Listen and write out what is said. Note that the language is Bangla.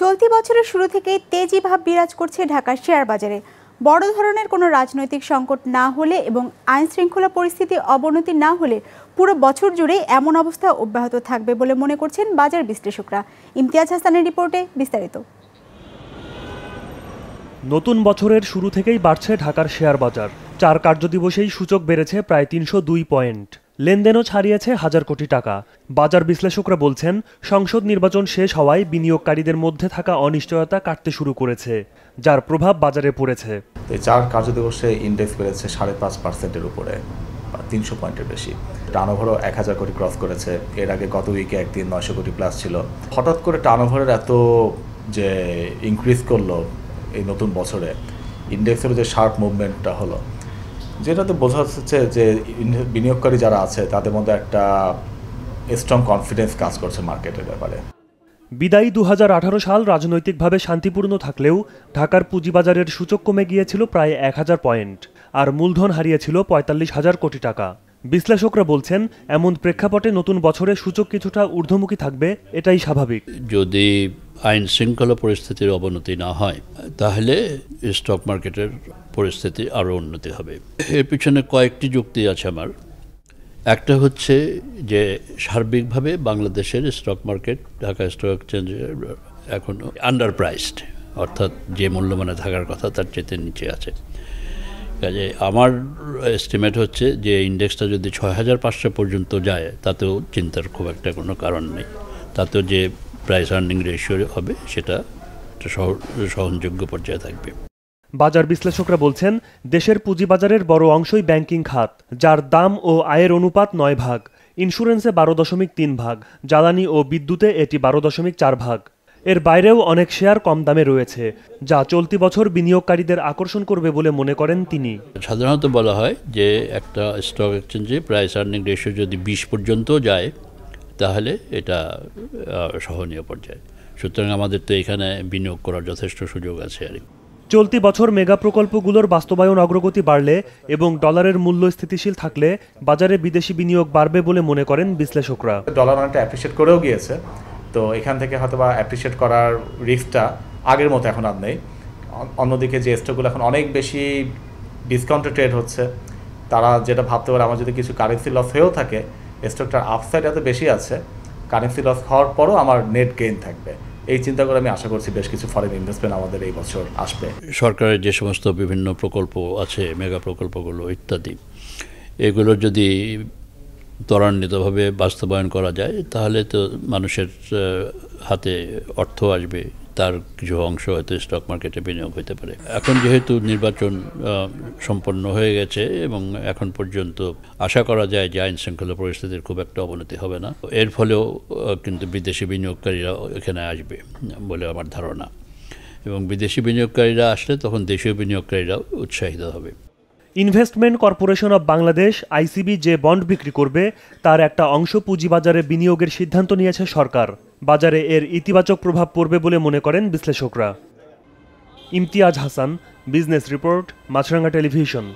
চলতি বছরের শুরু থেকেই তেজি ভাব বিরাজ করছে ঢাকার শেয়ার বাজারে। বড় ধরনের কোনো রাজনৈতিক সংকট না হলে এবং আইন শৃঙ্খলা পরিস্থিতি অবনতি না হলে পুরো বছর জুড়ে এমন অবস্থা অব্যাহত থাকবে বলে মনে করছেন বাজার বিশ্লেষকরা। ইমতিয়াজ হাসানের রিপোর্টে বিস্তারিত। নতুন বছরের শুরু থেকেই বাড়ছে ঢাকার শেয়ার বাজার। চার কার্যদিবসেই সূচক বেড়েছে প্রায় তিনশো দুই পয়েন্ট। লেনদেনও ছাড়িয়েছে হাজার কোটি টাকা। বাজার বিশ্লেষকরা বলছেন, সংসদ নির্বাচন শেষ হওয়ায় বিনিয়োগকারীদের মধ্যে থাকা অনিশ্চয়তা কাটতে শুরু করেছে, যার প্রভাব বাজারে পড়েছে। চার কার্যদিবসে ইন্ডেক্স বেড়েছে সাড়ে পাঁচ পার্সেন্টের উপরে তিনশো পয়েন্টের বেশি। টার্নওভারও এক হাজার কোটি ক্রস করেছে। এর আগে গত উইকে একদিন নয়শো কোটি প্লাস ছিল। হঠাৎ করে টার্নওভারের এত যে ইনক্রিজ করল এই নতুন বছরে ইন্ডেক্সের যে শার্প মুভমেন্টটা হলো যেটাতে বোঝা যাচ্ছে যে বিনিয়োগকারী যারা আছে তাদের মধ্যে একটা স্ট্রং কনফিডেন্স কাজ করছে মার্কেটের ব্যাপারে। বিদায়ী দুহাজার আঠারো সাল রাজনৈতিকভাবে শান্তিপূর্ণ থাকলেও ঢাকার পুঁজিবাজারের সূচক কমে গিয়েছিল প্রায় এক হাজার পয়েন্ট আর মূলধন হারিয়েছিল পঁয়তাল্লিশ হাজার কোটি টাকা। বিশ্লেষকরা বলছেন এমন প্রেক্ষাপটে নতুন বছরে সূচক কিছুটা ঊর্ধ্বমুখী থাকবে এটাই স্বাভাবিক। যদি আইন শৃঙ্খলা পরিস্থিতির অবনতি না হয় তাহলে স্টক মার্কেটের পরিস্থিতি আরও উন্নতি হবে। এর পিছনে কয়েকটি যুক্তি আছে আমার। একটা হচ্ছে যে, সার্বিকভাবে বাংলাদেশের stock market Dhaka stock exchange এখন আন্ডার প্রাইসড অর্থাৎ যে মূল্যমানে থাকার কথা তার চেতে নিচে আছে। কাজে আমার এস্টিমেট হচ্ছে যে ইন্ডেক্সটা যদি ছয় হাজার পাঁচশো পর্যন্ত যায়, তাতেও চিন্তার খুব একটা কোনো কারণ নেই। তাতেও যে প্রাইস আর্নিং রেশিও হবে, সেটা একটা সহ- সহনযোগ্য পর্যায়ে থাকবে। বাজার বিশ্লেষকরা বলছেন, দেশের পুঁজিবাজারের বড় অংশই ব্যাংকিং খাত, যার দাম ও আয়ের অনুপাত নয় ভাগ। ইন্স্যুরেন্সে বারো দশমিক তিন ভাগ, জ্বালানি ও বিদ্যুতে এটি বারো দশমিক চার ভাগ। এর বাইরেও অনেক শেয়ার কম দামে রয়েছে, যা চলতি বছর বিনিয়োগকারীদের আকর্ষণ করবে বলে মনে করেন তিনি। সাধারণত বলা হয় যে, একটা স্টক এক্সচেঞ্জে প্রাইস আর্নিং রেশিও যদি বিশ পর্যন্ত যায়, তাহলে এটা সহনীয় পর্যায়ে। সুতরাং আমাদের তো এখানে বিনিয়োগ করার যথেষ্ট সুযোগ আছে আর কি। চলতি বছর মেগা প্রকল্পগুলোর বাস্তবায়ন অগ্রগতি বাড়লে এবং ডলারের মূল্য স্থিতিশীল থাকলে বাজারে বিদেশি বিনিয়োগ বাড়বে বলে মনে করেন বিশ্লেষকরা। ডলার অনেকটা অ্যাপ্রিসিয়েট করেও গিয়েছে। তো এখান থেকে হয়তো বা অ্যাপ্রিসিয়েট করার রিস্কটা আগের মতো এখন আর নেই। অন্যদিকে যে স্টকগুলো এখন অনেক বেশি ডিসকাউন্টে ট্রেড হচ্ছে, তারা যেটা ভাবতে পারে আমার যদি কিছু কারেন্সি লস হয়েও থাকে স্টকটার আপসাইড এত বেশি আছে কারেন্সি লস হওয়ার পরও আমার নেট গেইন থাকবে। এই চিন্তা করে আমি আশা করছি বেশ কিছু ফরেন ইনভেস্টমেন্ট আমাদের এই বছর আসবে। সরকারের যে সমস্ত বিভিন্ন প্রকল্প আছে মেগা প্রকল্পগুলো ইত্যাদি, এগুলো যদি ত্বরান্বিতভাবে বাস্তবায়ন করা যায়, তাহলে তো মানুষের হাতে অর্থ আসবে। তার কিছু অংশ হয়তো স্টক মার্কেটে বিনিয়োগ হতে পারে। এখন যেহেতু নির্বাচন সম্পন্ন হয়ে গেছে এবং এখন পর্যন্ত আশা করা যায় যে আইন শৃঙ্খলা পরিস্থিতির খুব একটা অবনতি হবে না, এর ফলেও কিন্তু বিদেশি বিনিয়োগকারীরা এখানে আসবে বলে আমার ধারণা। এবং বিদেশি বিনিয়োগকারীরা আসলে তখন দেশীয় বিনিয়োগকারীরা উৎসাহিত হবে। Investment corporation of Bangladesh, ICB যে বন্ড বিক্রি করবে, তার একটা অংশ পুঁজিবাজারে বিনিয়োগের সিদ্ধান্ত নিয়েছে সরকার। বাজারে এর ইতিবাচক প্রভাব পড়বে বলে মনে করেন বিশ্লেষকরা। Imtiaz Hasan, business report, Maasranga television.